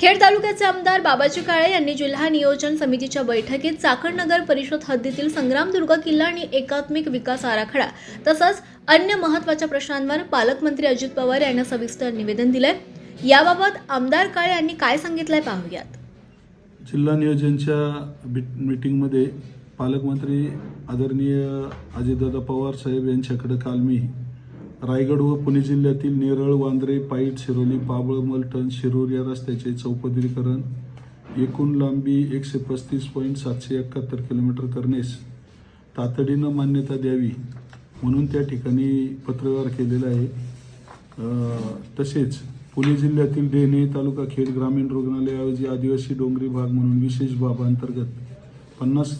खेड तालुक्याचे आमदार बाबाजी काळे यांनी जिल्हा नियोजन समितीच्या बैठकीत चाकण नगर परिषद हद्दीतील संग्रामदुर्ग किल्ला आणि एकात्मिक विकास आराखडा तसंच अन्य महत्त्वाच्या प्रश्नांवर पालकमंत्री अजित पवार यांना सविस्तर निवेदन दिलंय. याबाबत आमदार काळे यांनी काय सांगितलंय पाहूयात. जिल्हा नियोजनच्या बीट- मीटिंगमध्ये पालकमंत्री आदरणीय अजितदादा पवार साहेब यांच्याकडे काल मी रायगड व पुणे जिल्ह्यातील नेरळ वांद्रे पाईट शिरोली पाबळ मलटण शिरूर या रस्त्याचे चौपदरीकरण एकूण लांबी एकशे पस्तीस पॉईंट सातशे एकाहत्तर किलोमीटर करण्यास तातडीनं मान्यता द्यावी म्हणून त्या ठिकाणी पत्रव्यवहार केलेला आहे. तसेच पुणे जिल्ह्यातील डेणे तालुका खेड ग्रामीण रुग्णालयाऐवजी आदिवासी डोंगरी भाग म्हणून विशेष बाब अंतर्गत पन्नास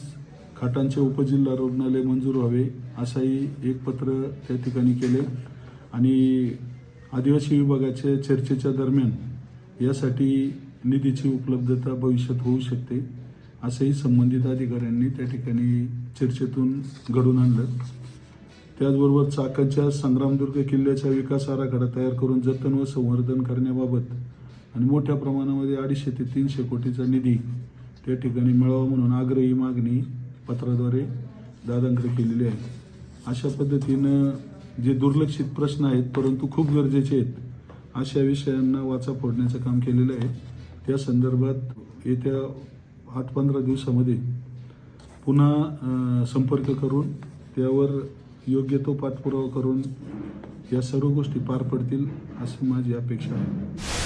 खाटांचे उपजिल्हा रुग्णालय मंजूर व्हावे असाही एक पत्र त्या ठिकाणी केले. आणि आदिवासी विभागाच्या चर्चेच्या दरम्यान यासाठी निधीची उपलब्धता भविष्यात होऊ शकते असंही संबंधित अधिकाऱ्यांनी त्या ठिकाणी चर्चेतून घडून आणलं. त्याचबरोबर चाकणच्या संग्रामदुर्ग किल्ल्याचा विकास आराखडा तयार करून जतन व संवर्धन करण्याबाबत आणि मोठ्या प्रमाणामध्ये अडीचशे ते तीनशे कोटीचा निधी त्या ठिकाणी मिळावा म्हणून आग्रही मागणी पत्राद्वारे दादांकडे केलेले आहेत. अशा पद्धतीनं जे दुर्लक्षित प्रश्न आहेत परंतु खूप गरजेचे आहेत अशा विषयांना वाचा फोडण्याचं काम केलेलं आहे. त्या संदर्भात येत्या आठ पंधरा दिवसामध्ये पुन्हा संपर्क करून त्यावर योग्य तो पाठपुरावा करून या सर्व गोष्टी पार पडतील अशी माझी अपेक्षा आहे.